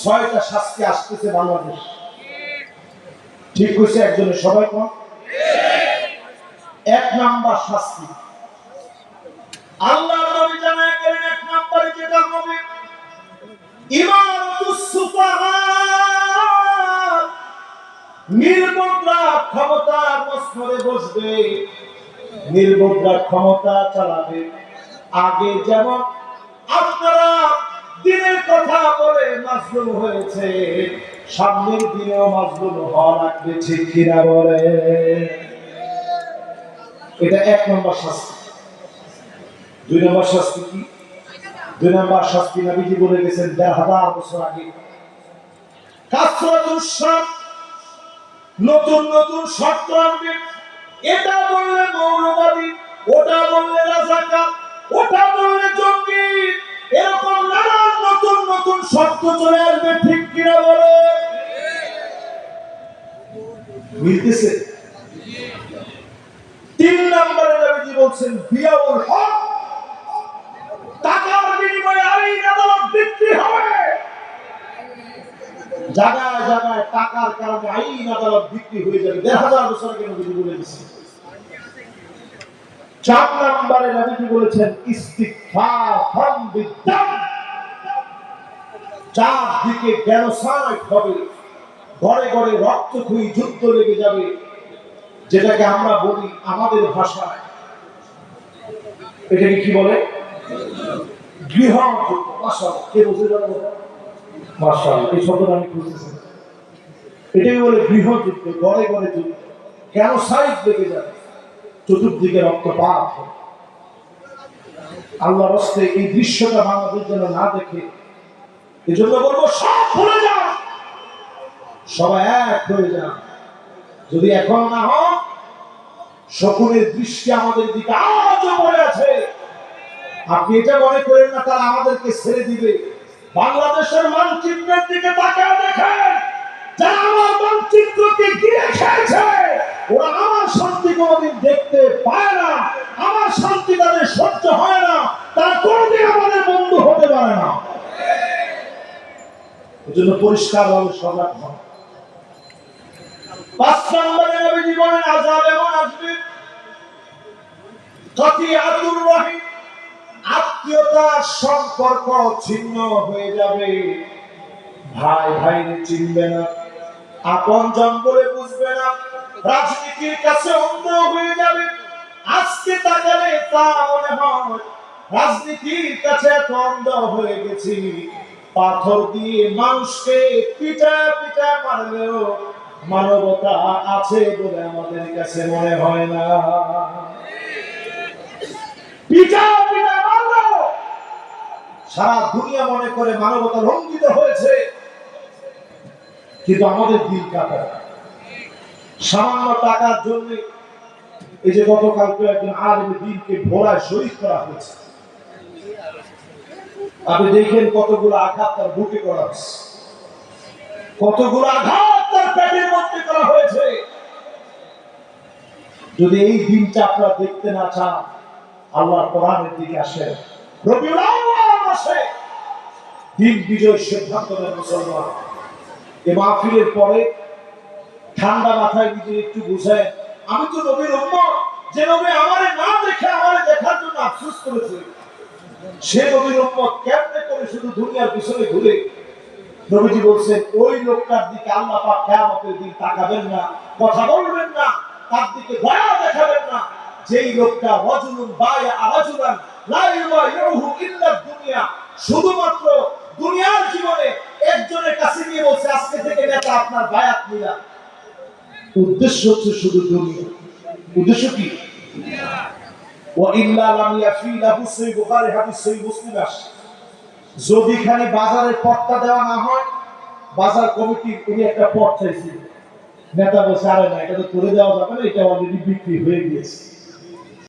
ছয়টা শাস্তি আসতেছে বাংলাদেশ। ঠিক হয়েছে একজনের সবাই কম? এক নাম্বার শাস্তি। আল্লাহ নবী জানায় গেলেন এক নাম্বারে যেটা হবে নির্বোধরা বসবে, নির্বোধরা ক্ষমতা চালাবে। আগে যেমন আপনারা দিনের কথা বলে মাজলুম হয়েছে। সামনের দিনেও মাজলুম হওয়া লাগবে, ঠিক কিনা বলে? এটা এক নম্বর শাস্তি। দুই নম্বর শাস্তি কি? দুই নম্বর শাস্তি নবীজি বলে গেছেন দেড় হাজার বছর আগে। নতুন নতুন শর্ত আনবে। এটা বললে মৌলবাদী, ওটা বললে নতুন চলে আসবে, ঠিক কিনা বলে? মিলতেছে তিন নম্বরে নবীজি বলছেন বিয়াউল হক, টাকার বিনিময়ে আদালত বিক্রি হবে। জায়গায় জায়গায় টাকার কারণে আইন আদালত বিক্রি হয়ে যাবে। দেড় হাজার বছর আগে নবীজি বলে দিচ্ছে চার নম্বরে নবীজি বলেছেন ইস্তিগফার বিদ্যাম চারদিকে গ্যানোসাইড হবে। ঘরে ঘরে রক্তক্ষয়ী যুদ্ধ লেগে যাবে, যেটাকে আমরা বলি আমাদের ভাষায়। এটাকে কি বলে? গৃহ আমি খুঁজতেছি এটাই বলে যুদ্ধ। লেগে যাবে? চতুর্দিকে এই দৃশ্যটা বাংলাদেশ যেন না দেখে এই জন্য বলব, সব ভুলে যান সবাই এক হয়ে যান যদি এখন না হোক শকুনের দৃষ্টি আমাদের দিকে আজও পড়ে আছে। আপনি এটা মনে করেন না, তারা আমাদেরকে ছেড়ে দিবে। বাংলাদেশের মানচিত্রের দিকে তাকিয়ে দেখেন, যারা আমার মানচিত্রকে গিরে খেয়েছে ওরা আমার শান্তি কোনোদিন দেখতে পায় না আমার শান্তি তাদের সহ্য হয় না তারা কোনোদিন আমাদের বন্ধু হতে পারে না এজন্য সজাগ হন পাঁচ নম্বরে নবী জীবনের আজাব এমন আসবে রহিম আত্মীয়তার সম্পর্ক ছিন্ন হয়ে যাবে। ভাই ভাইরে চিনবে না, আপন জঙ্গলে বুঝবে না, রাজনীতির কাছে অন্ধ হয়ে যাবে। আজকে তাকালে তা মনে হয় রাজনীতির কাছে এত অন্ধ হয়ে গেছি। পাথর দিয়ে মানুষকে পিটা পিটা মারলেও মানবতা আছে বলে আমাদের কাছে মনে হয় না। পিটা পিটা মারলো সারা দুনিয়া মনে করে মানবতা লঙ্ঘিত হয়েছে। কিন্তু আমাদের দিন কাটা সামান্য টাকার জন্য এই যে গতকালকে একজন আর্মি দিনকে ভোলায় শহীদ করা হয়েছে। আপনি দেখেন কতগুলো আঘাত তার বুকে করা হয়েছে। কতগুলো আঘাত তার পেটের মধ্যে করা হয়েছে। যদি এই দিনটা আপনারা দেখতে না চান, আল্লাহর কোরআনের দিকে আসেন। রবিউল মাসে দিন বিজয় সিদ্ধান্ত নেন মুসলমান। এ মাহফিলের পরে ঠান্ডা মাথায় নিজে একটু বুঝেন, আমি তো নবীর উম্মত, যে নবী আমারে না দেখে আমারে দেখার জন্য আফসোস করেছে। সে নবীর কেমনে করে শুধু দুনিয়ার পিছনে ঘুরে? নবীজি বলছেন, ওই লোকটার দিকে আল্লাহ পাক কিয়ামতের দিন তাকাবেন না, কথা বলবেন না, তার দিকে দয়া দেখাবেন না। যেই লোকটা রজুলুন বায়া রাজুলান, লা ইউবাইয়ুহু ইল্লা দুনিয়া, শুধুমাত্র দুনিয়ার জীবনে একজনের কাছে আজকে আপনার উদ্দেশ্য হচ্ছে শুধু উদ্দেশ্য কি? যদি খালি বাজারের পট্টা দেওয়া না হয়, বাজার কমিটি উনি একটা পট চাইছিল নেতা বলছে, আরে না, এটা তো করে দেওয়া যাবে না, এটা অলরেডি বিক্রি হয়ে গিয়েছে।